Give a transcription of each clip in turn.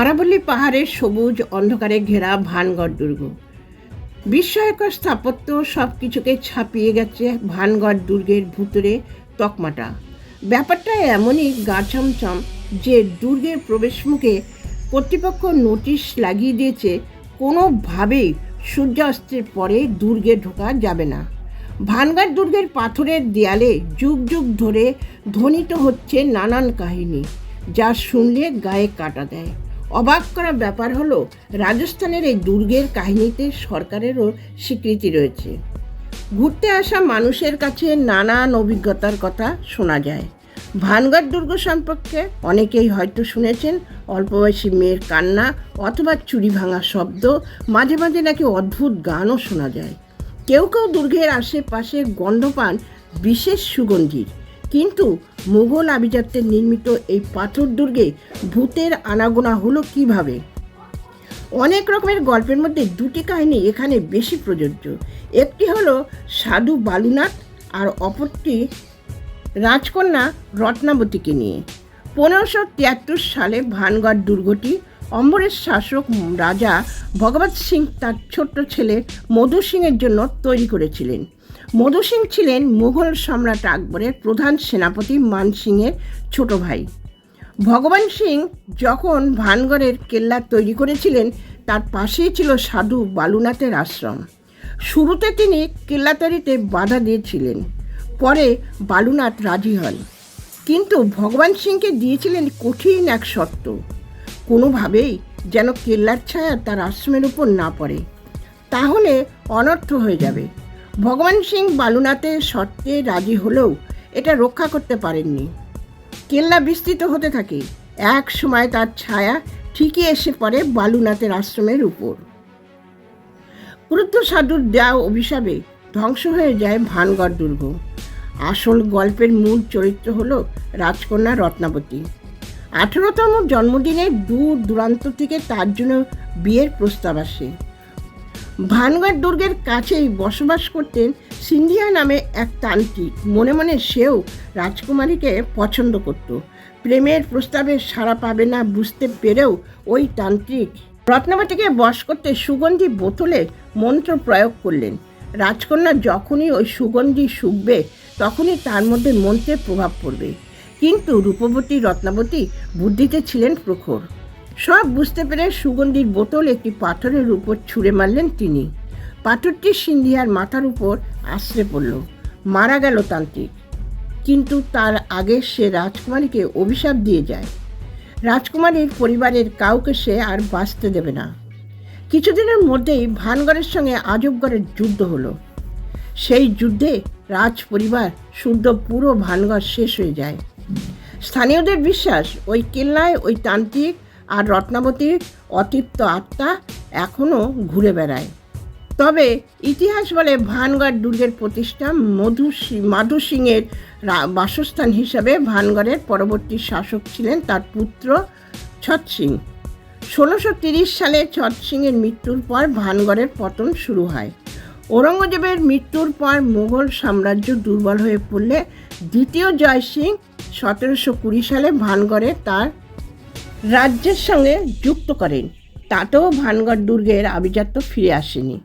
আরাবল্লী পাহাড়ের সবুজ অন্ধকারে ঘেরা ভানগড় দুর্গ। বিস্ময়কর স্থাপত্য সব কিছুকে ছাপিয়ে গেছে ভানগড় দুর্গের ভুতুরে তকমাটা। ব্যাপারটা এমনই গা ছমছম যে দুর্গের প্রবেশমুখে কর্তৃপক্ষ নোটিশ লাগিয়ে দিয়েছে, কোনোভাবেই সূর্যাস্তের পরে দুর্গে ঢোকা যাবে না। ভানগড় দুর্গের পাথরের দেয়ালে যুগ যুগ ধরে ধ্বনিত হচ্ছে নানান কাহিনী, যা শুনলে গায়ে কাটা দেয়। অবাক করা ব্যাপার হলো, রাজস্থানের এই দুর্গের কাহিনীতে সরকারেরও স্বীকৃতি রয়েছে। ঘুরতে আসা মানুষের কাছে নানান অভিজ্ঞতার কথা শোনা যায়। ভানগড় দুর্গ সম্পর্কে অনেকেই হয়তো শুনেছেন অল্পবয়সী মেয়ের কান্না অথবা চুরি ভাঙা শব্দ, মাঝে মাঝে নাকি অদ্ভুত গানও শোনা যায়। কেউ কেউ দুর্গের আশেপাশে গন্ধ পান বিশেষ সুগন্ধির। কিন্তু মুঘল আভিজাত্যের নির্মিত এই পাথর দুর্গে ভূতের আনাগোনা হলো কীভাবে? অনেক রকমের গল্পের মধ্যে দুটি কাহিনী এখানে বেশি প্রযোজ্য। একটি হলো সাধু বালুনাথ আর অপরটি রাজকন্যা রত্নাবতীকে নিয়ে। পনেরোশো তিয়াত্তর সালে ভানগড় দুর্গটি অম্বরের শাসক রাজা ভগবত সিং তার ছোট্ট ছেলে মধু সিংয়ের জন্য তৈরি করেছিলেন। মধু সিং ছিলেন মুঘল সম্রাট আকবরের প্রধান সেনাপতি মান সিংয়ের ছোট ভাই। ভগবান সিং যখন ভানগড়ের কেল্লা তৈরি করেছিলেন, তার পাশেই ছিল সাধু বালুনাথের আশ্রম। শুরুতে তিনি কেল্লা তৈরিতে বাধা দিয়েছিলেন, পরে বালুনাথ রাজি হন। কিন্তু ভগবান সিংকে দিয়েছিলেন কঠিন এক শর্ত। কোনোভাবেই যেন কেল্লার ছায়া তার আশ্রমের উপর না পড়ে। তাহলে অনর্থ হয়ে যাবে। ভগবান সিং বালুনাথের শর্তে রাজি হলেও এটা রক্ষা করতে পারেননি। কেল্লা বিস্তৃত হতে থাকে। এক সময় তার ছায়া ঠিকই এসে পড়ে বালুনাথের আশ্রমের উপর। ক্রুদ্ধ সাধুর দেওয়া অভিশাপে ধ্বংস হয়ে যায় ভানগড় দুর্গ। আসল গল্পের মূল চরিত্র হল রাজকন্যা রত্নাবতী। আঠেরোতম জন্মদিনে দূর দূরান্ত থেকে তার জন্য বিয়ের প্রস্তাব আসে। ভানগড় দুর্গের কাছেই বসবাস করতেন সিন্ধিয়া নামে এক তান্ত্রিক। মনে মনে সেও রাজকুমারীকে পছন্দ করত। প্রেমের প্রস্তাবে সাড়া পাবে না বুঝতে পেরেও ওই তান্ত্রিক রত্নাবতীকে বশ করতে সুগন্ধি বোতলে মন্ত্র প্রয়োগ করলেন। রাজকন্যা যখনই ওই সুগন্ধি শুকবে, তখনই তার মধ্যে মন্ত্রের প্রভাব পড়বে। কিন্তু রূপবতী, রত্নাবতী বুদ্ধিতে ছিলেন প্রখর। সব বুঝতে পেরে সুগন্ধির বোতল একটি পাথরের উপর ছুঁড়ে মারলেন তিনি। পাথরটি সিন্ধিয়ার মাথার উপর আশ্রে পড়ল। মারা গেল তান্ত্রিক। কিন্তু তার আগে সে রাজকুমারীকে অভিশাপ দিয়ে যায়। রাজকুমারীর পরিবারের কাউকে সে আর বাঁচতে দেবে না। কিছুদিনের মধ্যেই ভানগড়ের সঙ্গে আজবগড়ের যুদ্ধ হলো। সেই যুদ্ধে রাজ পরিবার শুদ্ধ পুরো ভানগড় শেষ হয়ে যায়। স্থানীয়দের বিশ্বাস, ওই কেল্লায় ওই তান্ত্রিক আর রত্নাবতীর অতৃপ্ত আত্মা এখনও ঘুরে বেড়ায়। তবে ইতিহাস বলে ভানগড় দুর্গের প্রতিষ্ঠা মধু মাধু সিংয়ের বাসস্থান হিসাবে ভানগড়ের পরবর্তী শাসক ছিলেন তার পুত্র ছট সিং। ষোলোশো সালে ছট সিংয়ের মৃত্যুর পর ভানগড়ের পতন শুরু হয়। ঔরঙ্গজেবের মৃত্যুর পর মুঘল সাম্রাজ্য দুর্বল হয়ে পড়লে দ্বিতীয় জয় সিং সতেরোশো কুড়ি সালে ভানগড়ে তার রাজ্যের সঙ্গে যুক্ত করেন। তাতেও ভানগড় দুর্গের আভিজাত্য ফিরে আসেনি।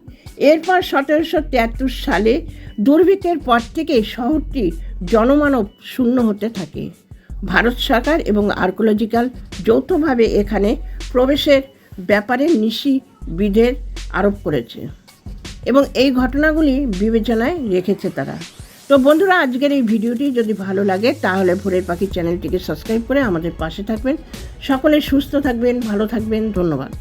এরপর সতেরোশো তিয়াত্তর সালে দুর্ভিক্ষের পর থেকে শহরটি জনমানব শূন্য হতে থাকে। ভারত সরকার এবং আর্কোলজিক্যাল যৌথভাবে এখানে প্রবেশের ব্যাপারে নিশি বিধের আরোপ করেছে। এবং এই ঘটনাগুলি বিবেচনায় রেখেছে তারা। তো বন্ধুরা, আজকের এই ভিডিওটি যদি ভালো লাগে, তাহলে ভোরের পাখি চ্যানেলটিকে সাবস্ক্রাইব করে আমাদের পাশে থাকবেন। সকলে সুস্থ থাকবেন, ভালো থাকবেন, ধন্যবাদ।